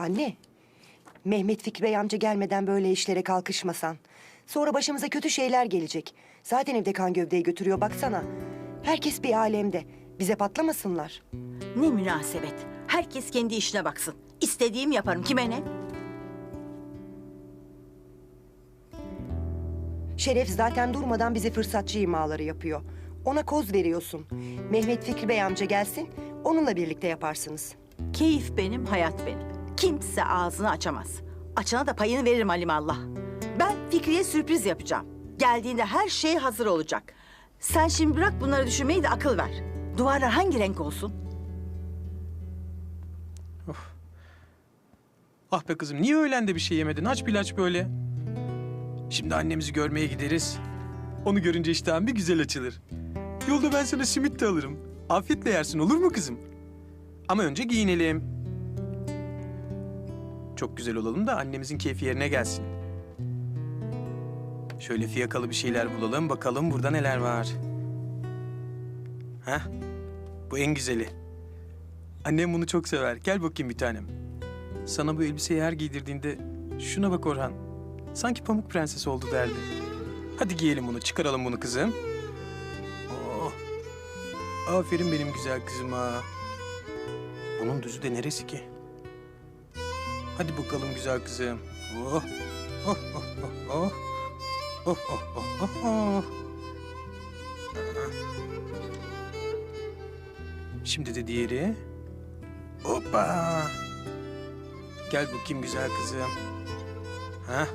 Anne, Mehmet Fikri Bey amca gelmeden böyle işlere kalkışmasan. Sonra başımıza kötü şeyler gelecek. Zaten evde kan gövdeyi götürüyor baksana. Herkes bir alemde. Bize patlamasınlar. Ne münasebet. Herkes kendi işine baksın. İstediğimi yaparım. Kime ne? Şeref zaten durmadan bize fırsatçı imaları yapıyor. Ona koz veriyorsun. Mehmet Fikri Bey amca gelsin, onunla birlikte yaparsınız. Keyif benim, hayat benim. Kimse ağzını açamaz. Açana da payını veririm alimallah. Ben Fikri'ye sürpriz yapacağım. Geldiğinde her şey hazır olacak. Sen şimdi bırak bunları düşünmeyi de akıl ver. Duvarlar hangi renk olsun? Ah be kızım niye öğlen de bir şey yemedin? Aç bir aç böyle. Şimdi annemizi görmeye gideriz. Onu görünce iştahın bir güzel açılır. Yolda ben sana simit de alırım. Afiyetle yersin olur mu kızım? Ama önce giyinelim. Çok güzel olalım da annemizin keyfi yerine gelsin. Şöyle fiyakalı bir şeyler bulalım bakalım burada neler var. Heh, bu en güzeli. Annem bunu çok sever. Gel bakayım bir tanem. Sana bu elbiseyi her giydirdiğinde şuna bak Orhan. Sanki pamuk prenses oldu derdi. Hadi giyelim bunu, çıkaralım bunu kızım. Oh. Aferin benim güzel kızıma. Bunun düzü de neresi ki? Hadi bakalım güzel kızım. Oh. Oh, oh, oh, oh. Oh, oh, oh, oh, oh. Şimdi de diğeri. Hoppa. Gel bakayım güzel kızım. Ha?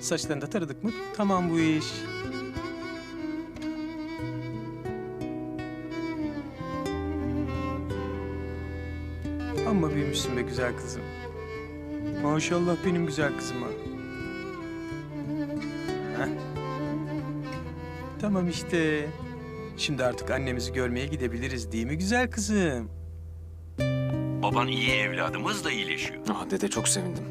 Saçlarını da taradık mı? Tamam bu iş. Amma büyümüşsün be güzel kızım. Maşallah benim güzel kızıma. Ha? Tamam işte. Şimdi artık annemizi görmeye gidebiliriz değil mi güzel kızım? Baban iyi evladımız da iyileşiyor. Ah dede çok sevindim.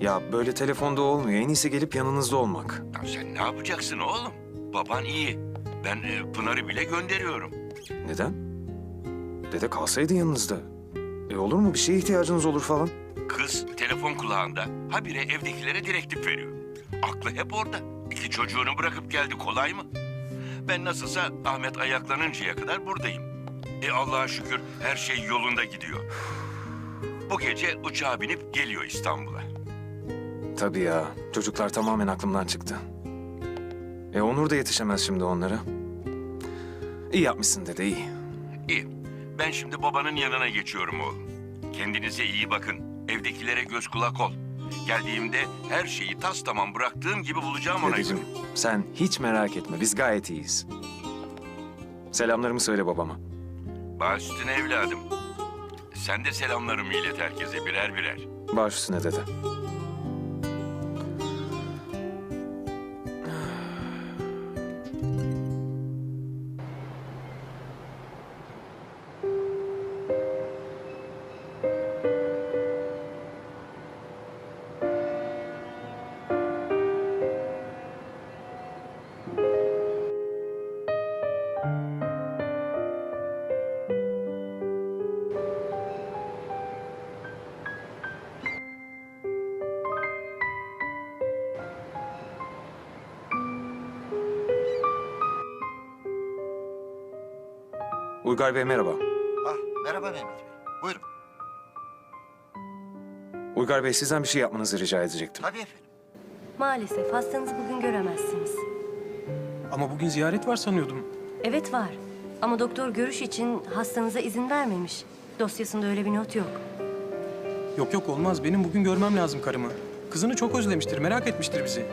Ya böyle telefonda olmuyor. En iyisi gelip yanınızda olmak. Ya sen ne yapacaksın oğlum? Baban iyi. Ben e, Pınar'ı bile gönderiyorum. Neden? Dede kalsaydı yanınızda. E olur mu? Bir şeye ihtiyacınız olur falan. Kız telefon kulağında. Habire evdekilere direktif veriyor. Aklı hep orada. İki çocuğunu bırakıp geldi kolay mı? Ben nasılsa Ahmet ayaklanıncaya kadar buradayım. E Allah'a şükür her şey yolunda gidiyor. Bu gece uçağa binip geliyor İstanbul'a. Tabii ya. Çocuklar tamamen aklımdan çıktı. E Onur da yetişemez şimdi onlara. İyi yapmışsın dede iyi. İyi. Ben şimdi babanın yanına geçiyorum oğlum. Kendinize iyi bakın. Evdekilere göz kulak ol. Geldiğimde her şeyi tas tamam bıraktığım gibi bulacağım ona Dedeciğim göre. sen hiç merak etme. Biz gayet iyiyiz. Selamlarımı söyle babama. Baş üstüne evladım. Sen de selamlarımı ilet herkese birer birer. Baş üstüne dede. Uygar Bey merhaba. Ah, merhaba Mehmet Bey. Buyurun. Uygar Bey sizden bir şey yapmanızı rica edecektim. Tabii efendim. Maalesef hastanızı bugün göremezsiniz. Ama bugün ziyaret var sanıyordum. Evet var. Ama doktor görüş için hastanıza izin vermemiş. Dosyasında öyle bir not yok. Yok yok olmaz. Benim bugün görmem lazım karımı. Kızını çok özlemiştir, merak etmiştir bizi.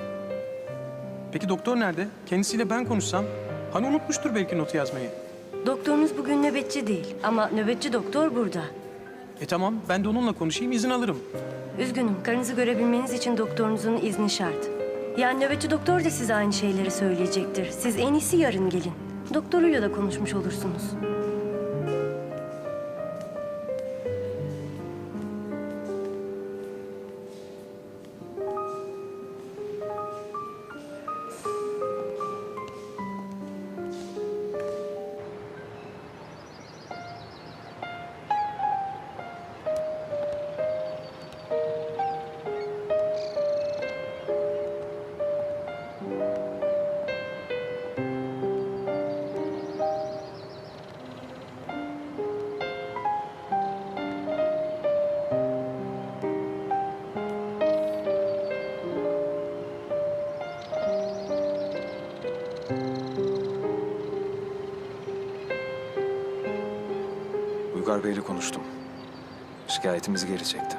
Peki doktor nerede? Kendisiyle ben konuşsam. Hani unutmuştur belki notu yazmayı. Doktorunuz bugün nöbetçi değil ama nöbetçi doktor burada. E tamam, ben de onunla konuşayım, izin alırım. Üzgünüm, karınızı görebilmeniz için doktorunuzun izni şart. Yani nöbetçi doktor da size aynı şeyleri söyleyecektir. Siz en iyisi yarın gelin. Doktoruyla da konuşmuş olursunuz. Togar Bey'le konuştum. Şikayetimizi geri çekti.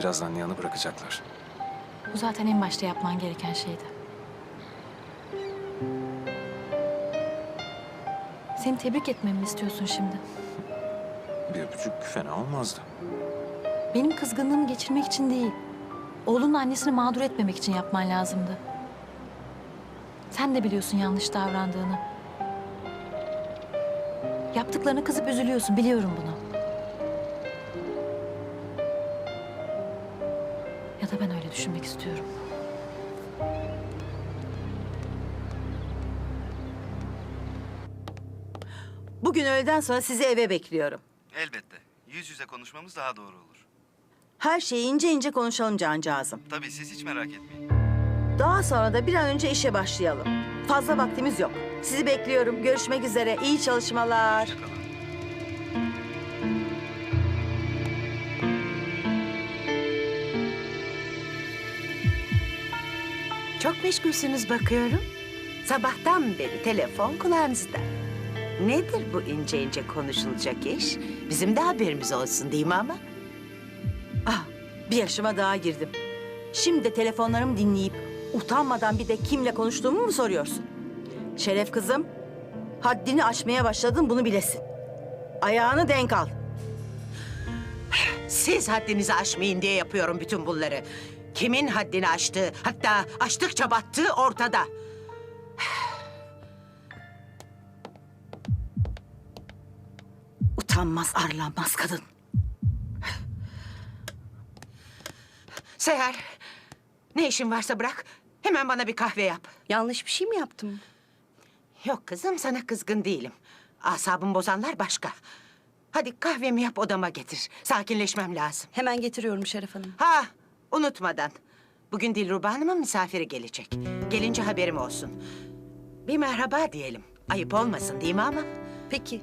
Birazdan Nihan'ı bırakacaklar. Bu zaten en başta yapman gereken şeydi. Seni tebrik etmemi istiyorsun şimdi. Bir öpücük fena olmazdı. Benim kızgınlığımı geçirmek için değil. Oğlunun annesini mağdur etmemek için yapman lazımdı. Sen de biliyorsun yanlış davrandığını. Yaptıklarına kızıp üzülüyorsun, biliyorum bunu. Ya da ben öyle düşünmek istiyorum. Bugün öğleden sonra sizi eve bekliyorum. Elbette. Yüz yüze konuşmamız daha doğru olur. Her şeyi ince ince konuşalım cancağızım. Tabii siz hiç merak etmeyin. Daha sonra da bir an önce işe başlayalım. Fazla vaktimiz yok. Sizi bekliyorum. Görüşmek üzere. İyi çalışmalar. Çok meşgulsünüz bakıyorum. Sabahtan beri telefon kulağınızda. Nedir bu ince ince konuşulacak iş? Bizim de haberimiz olsun değil mi ama? Ah, bir yaşıma daha girdim. Şimdi de telefonlarımı dinleyip utanmadan bir de kimle konuştuğumu mu soruyorsun? Şeref kızım, haddini aşmaya başladın bunu bilesin. Ayağını denk al. Siz haddinizi aşmayın diye yapıyorum bütün bunları. Kimin haddini aştığı, hatta aştıkça battığı ortada. Utanmaz, arlanmaz kadın. Seher, ne işin varsa bırak. Hemen bana bir kahve yap. Yanlış bir şey mi yaptım? Yok kızım, sana kızgın değilim. Asabımı bozanlar başka. Hadi kahvemi yap odama getir. Sakinleşmem lazım. Hemen getiriyorum Şeref Hanım. Ha, unutmadan. Bugün Dilruba Hanım'ın misafiri gelecek. Gelince haberim olsun. Bir merhaba diyelim. Ayıp olmasın değil mi ama? Peki.